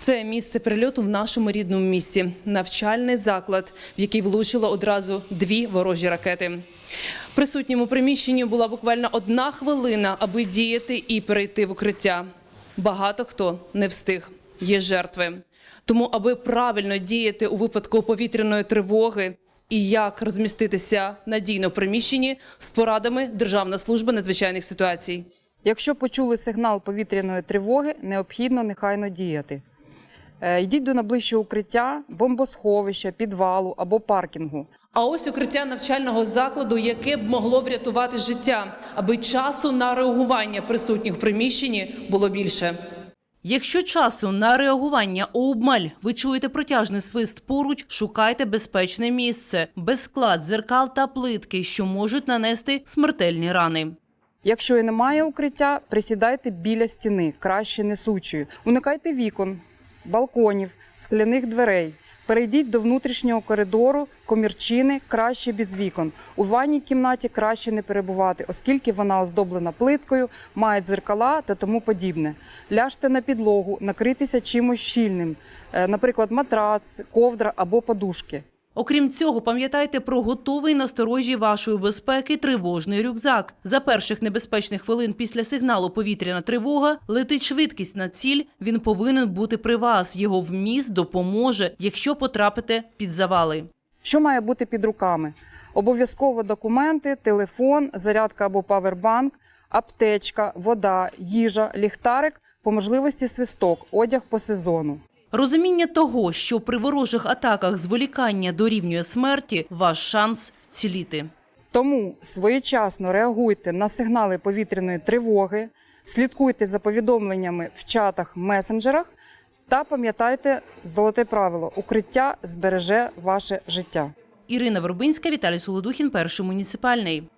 Це місце прильоту в нашому рідному місті. Навчальний заклад, в який влучило одразу дві ворожі ракети. Присутньому приміщенні була буквально одна хвилина, аби діяти і перейти в укриття. Багато хто не встиг. Є жертви. Тому, аби правильно діяти у випадку повітряної тривоги і як розміститися надійно в приміщенні з порадами Державна служба надзвичайних ситуацій. Якщо почули сигнал повітряної тривоги, необхідно негайно діяти. Е, Йдіть до найближчого укриття, бомбосховища, підвалу або паркінгу. А ось укриття навчального закладу, яке б могло врятувати життя, аби часу на реагування присутніх в приміщенні було більше. Якщо часу на реагування обмаль, ви чуєте протяжний свист поруч, шукайте безпечне місце, без склад, зеркал та плитки, що можуть нанести смертельні рани. Якщо і немає укриття, присідайте біля стіни, краще несучої. Уникайте вікон, балконів, скляних дверей. Перейдіть до внутрішнього коридору, комірчини краще без вікон. У ванній кімнаті краще не перебувати, оскільки вона оздоблена плиткою, має дзеркала та тому подібне. Ляжте на підлогу, накритися чимось щільним, е, наприклад, матрац, ковдра або подушки. Окрім цього, пам'ятайте про готовий насторожі вашої безпеки тривожний рюкзак. За перших небезпечних хвилин після сигналу повітряна тривога летить швидкість на ціль. Він повинен бути при вас. Його вміст допоможе, якщо потрапите під завали. Що має бути під руками? Обов'язково документи, телефон, зарядка або павербанк, аптечка, вода, їжа, ліхтарик, по можливості свисток, одяг по сезону. Розуміння того, що при ворожих атаках зволікання дорівнює смерті, ваш шанс вціліти. Тому своєчасно реагуйте на сигнали повітряної тривоги, слідкуйте за повідомленнями в чатах, месенджерах та пам'ятайте золоте правило: укриття збереже ваше життя. Ірина Вербинська, Віталій Солодухін, перший муніципальний.